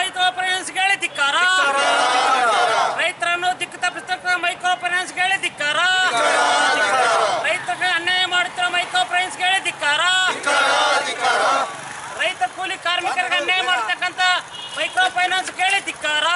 Micro ಫೈನಾನ್ಸ್ಗಳೇ ಧಿಕ್ಕಾರ. ರೈತರನ್ನು ದಿಕ್ಕ ತಪ್ಪಿಸ್ತಕ್ಕ micro ಫೈನಾನ್ಸ್ಗಳೇ ಧಿಕ್ಕಾರ. ರೈತರಿಗೆ ಅನ್ಯಾಯ ಮಾಡುತ್ತಿರೋ ಮೈಕ್ರೋ ಫೈನಾನ್ಸ್ಗಳೇ ಧಿಕ್ಕಾರ. ರೈತ ಕೂಲಿ ಕಾರ್ಮಿಕರಿಗೆ ಅನ್ಯಾಯ ಮಾಡ್ತಕ್ಕಂಥ ಮೈಕ್ರೋ ಫೈನಾನ್ಸ್ಗಳೇ ಧಿಕ್ಕಾರ.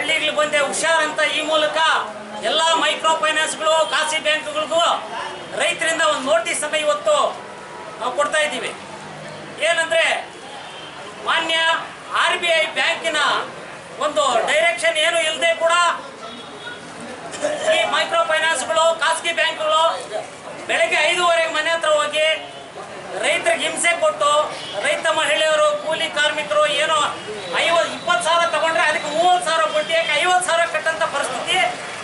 ಹಳ್ಳಿಗಳು ಬಂದೆ ಹುಷಾರ್ ಅಂತ ಈ ಮೂಲಕ ಎಲ್ಲ ಮೈಕ್ರೋ ಫೈನಾನ್ಸ್ಗಳು ಖಾಸಗಿ ಬ್ಯಾಂಕ್ಗಳಿಗೂ ರೈತರಿಂದ ಒಂದು ನೋಟಿಸ್ ಅನ್ನ ಇವತ್ತು ನಾವು ಕೊಡ್ತಾ ಇದ್ದೀವಿ. ಏನಂದ್ರೆ, ಮಾನ್ಯ ಆರ್ ಬಿ ಐ ಬ್ಯಾಂಕಿನ ಒಂದು ಡೈರೆಕ್ಷನ್ ಏನು ಇಲ್ಲದೆ ಕೂಡ ಈ ಮೈಕ್ರೋ ಫೈನಾನ್ಸ್ಗಳು ಖಾಸಗಿ ಬ್ಯಾಂಕ್ಗಳು ಬೆಳಗ್ಗೆ ಐದೂವರೆಗೆ ಮನೆ ಹತ್ರ ಹೋಗಿ ರೈತರಿಗೆ ಹಿಂಸೆ ಕೊಟ್ಟು ರೈತ ಮಹಿಳೆಯರು ಕೂಲಿ ಕಾರ್ಮಿಕರು ಏನೋ ಐವತ್ತು, ಇಪ್ಪತ್ತು ಸಾವಿರ ತಗೊಂಡ್ರೆ ಅದಕ್ಕೆ ಐವತ್ತು ಸಾವಿರ ಕಟ್ಟಂತ ಪರಿಸ್ಥಿತಿ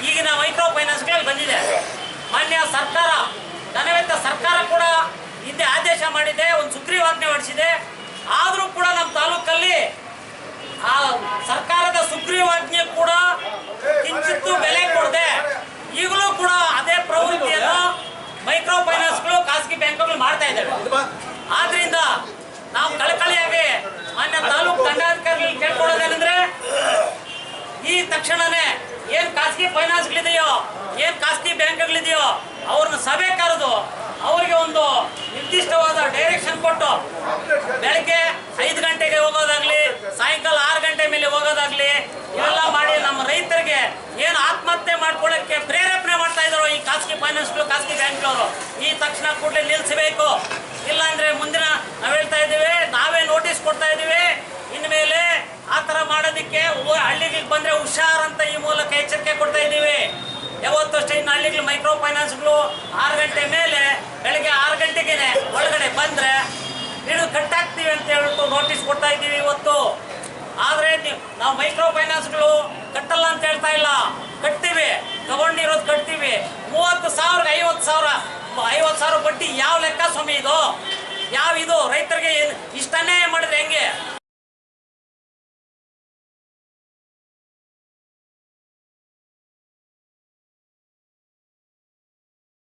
ಈಗಿನ ಮೈಕ್ರೋ ಫೈನಾನ್ಸ್ಗಳಲ್ಲಿ ಬಂದಿದೆ. ಮಾನ್ಯ ಸರ್ಕಾರ ಧನವೆತ್ತ ಸರ್ಕಾರ ಕೂಡ ಹಿಂದೆ ಆದೇಶ ಮಾಡಿದೆ, ಒಂದು ಸುಗ್ರೀವಾಜ್ಞೆ ಹೊಡಿಸಿದೆ ಆದರೂ ಕೂಡ ನಮ್ಮ ತಾಲೂಕಲ್ಲಿ ಆ ಸರ್ಕಾರದ ಸುಗ್ರೀವಾಜ್ಞೆ ಕೂಡ ಕಿಂಚಿತ್ತು ಬೆಲೆ ಕೊಡದೆ ಈಗಲೂ ಕೂಡ ಅದೇ ಪ್ರವೃತ್ತಿಯನ್ನು ಮೈಕ್ರೋ ಫೈನಾನ್ಸ್ಗಳು ಖಾಸಗಿ ಬ್ಯಾಂಕ್ಗಳು ಮಾಡ್ತಾ ಇದ್ದಾವೆ. ಆದ್ರಿಂದ ನಾವು ಕಳಕಳಿಯಾಗಿ ಮಾನ್ಯ ತಾಲೂಕು ದಂಡಾಧಿಕಾರಿಗಳು ಕೇಳ್ಕೊಳ್ಳೋದೇನೆಂದ್ರೆ ತಕ್ಷಣನೇ ಏನ್ ಖಾಸಗಿ ಫೈನಾನ್ಸ್ಗಳಿದೆಯೋ ಏನ್ ಖಾಸಗಿ ಬ್ಯಾಂಕ್ಗಳಿದೆಯೋ ಅವ್ರನ್ನ ಸಭೆ ಕರೆದು ಅವರಿಗೆ ಒಂದು ನಿರ್ದಿಷ್ಟವಾದ ಡೈರೆಕ್ಷನ್ ಕೊಟ್ಟು ಬೆಳಗ್ಗೆ ಐದು ಗಂಟೆಗೆ ಹೋಗೋದಾಗ್ಲಿ, ಸಾಯಂಕಾಲ ಆರು ಗಂಟೆ ಮೇಲೆ ಹೋಗೋದಾಗ್ಲಿ, ಇವೆಲ್ಲ ಮಾಡಿ ನಮ್ಮ ರೈತರಿಗೆ ಏನು ಆತ್ಮಹತ್ಯೆ ಮಾಡ್ಕೊಳ್ಳೋಕ್ಕೆ ಪ್ರೇರೇಪಣೆ ಮಾಡ್ತಾ ಇದ್ದಾರೋ ಈ ಖಾಸಗಿ ಫೈನಾನ್ಸ್ಗಳು ಖಾಸಗಿ ಬ್ಯಾಂಕ್ನವರು ಈ ತಕ್ಷಣ ಕೂಡಲೇ ನಿಲ್ಲಿಸಬೇಕು ಇಲ್ಲಾಂದ್ರೆ ಮುಂದಿನ ನಾವು ಹೇಳ್ತಾ ಇದ್ದೀವಿ ನಾವೇ ನೋಟಿಸ್ ಕೊಡ್ತಾ ಇದ್ದೀವಿ ಇನ್ಮೇಲೆ ಆ ಥರ ಊ- ಹಳ್ಳಿಗಳಿಗೆ ಬಂದ್ರೆ ಹುಷಾರಂತ ಈ ಮೂಲಕ ಎಚ್ಚರಿಕೆ ಕೊಡ್ತಾ ಇದ್ದೀವಿ. ಯಾವತ್ತು ಅಷ್ಟೇ ಇನ್ನು ಹಳ್ಳಿಗಳು ಮೈಕ್ರೋ ಫೈನಾನ್ಸ್ಗಳು ಆರು ಗಂಟೆ ಮೇಲೆ ಬೆಳಗ್ಗೆ ಆರು ಗಂಟೆಗೆ ಒಳಗಡೆ ಬಂದ್ರೆ ನೀನು ಕಟ್ಟಾಗ್ತೀವಿ ಅಂತ ಹೇಳ್ಬಿಟ್ಟು ನೋಟಿಸ್ ಕೊಡ್ತಾ ಇದ್ದೀವಿ ಇವತ್ತು. ಆದರೆ ನೀವು- ಮೈಕ್ರೋ ಫೈನಾನ್ಸ್ಗಳು ಕಟ್ಟಲ್ಲ ಅಂತ ಹೇಳ್ತಾ ಇಲ್ಲ. ಕಟ್ತೀವಿ ತಗೊಂಡಿರೋದು ಕಟ್ತೀವಿ. ಮೂವತ್ತು ಸಾವಿರ ಐವತ್ತು ಸಾವಿರ ಐವತ್ತು ಸಾವಿರ ಬಡ್ಡಿ ಯಾವ ಲೆಕ್ಕ ಸ್ವಾಮಿ ಇದು? ಯಾವ ಇದು? ರೈತರಿಗೆ ಏನ್-